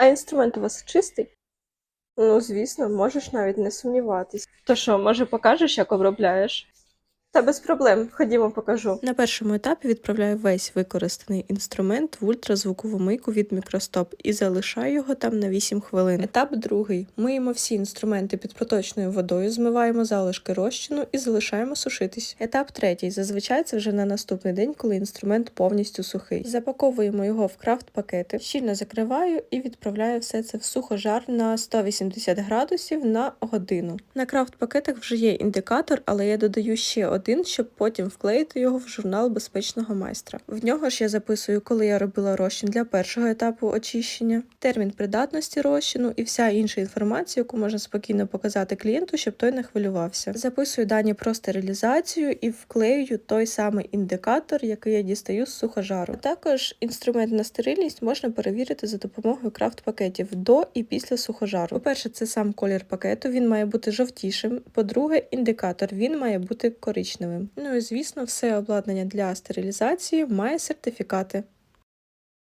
А інструмент у вас чистий? Ну, звісно, можеш навіть не сумніватись. То що, може покажеш, як обробляєш? Та без проблем, ходімо покажу. На першому етапі відправляю весь використаний інструмент в ультразвукову мийку від мікростоп і залишаю його там на 8 хвилин. Етап другий. Миємо всі інструменти під проточною водою, змиваємо залишки розчину і залишаємо сушитись. Етап третій. Зазвичай це вже на наступний день, коли інструмент повністю сухий. Запаковуємо його в крафт-пакети, щільно закриваю і відправляю все це в сухожар на 180 градусів на годину. На крафт-пакетах вже є індикатор, але я додаю ще один, щоб потім вклеїти його в журнал безпечного майстра. В нього ж я записую, коли я робила розчин для першого етапу очищення, термін придатності розчину і вся інша інформація, яку можна спокійно показати клієнту, щоб той не хвилювався. Записую дані про стерилізацію і вклеюю той самий індикатор, який я дістаю з сухожару. Також інструмент на стерильність можна перевірити за допомогою крафт-пакетів до і після сухожару. По-перше, це сам колір пакету, він має бути жовтішим. По-друге, індикатор він має бути коричневим. Ну і звісно, все обладнання для стерилізації має сертифікати.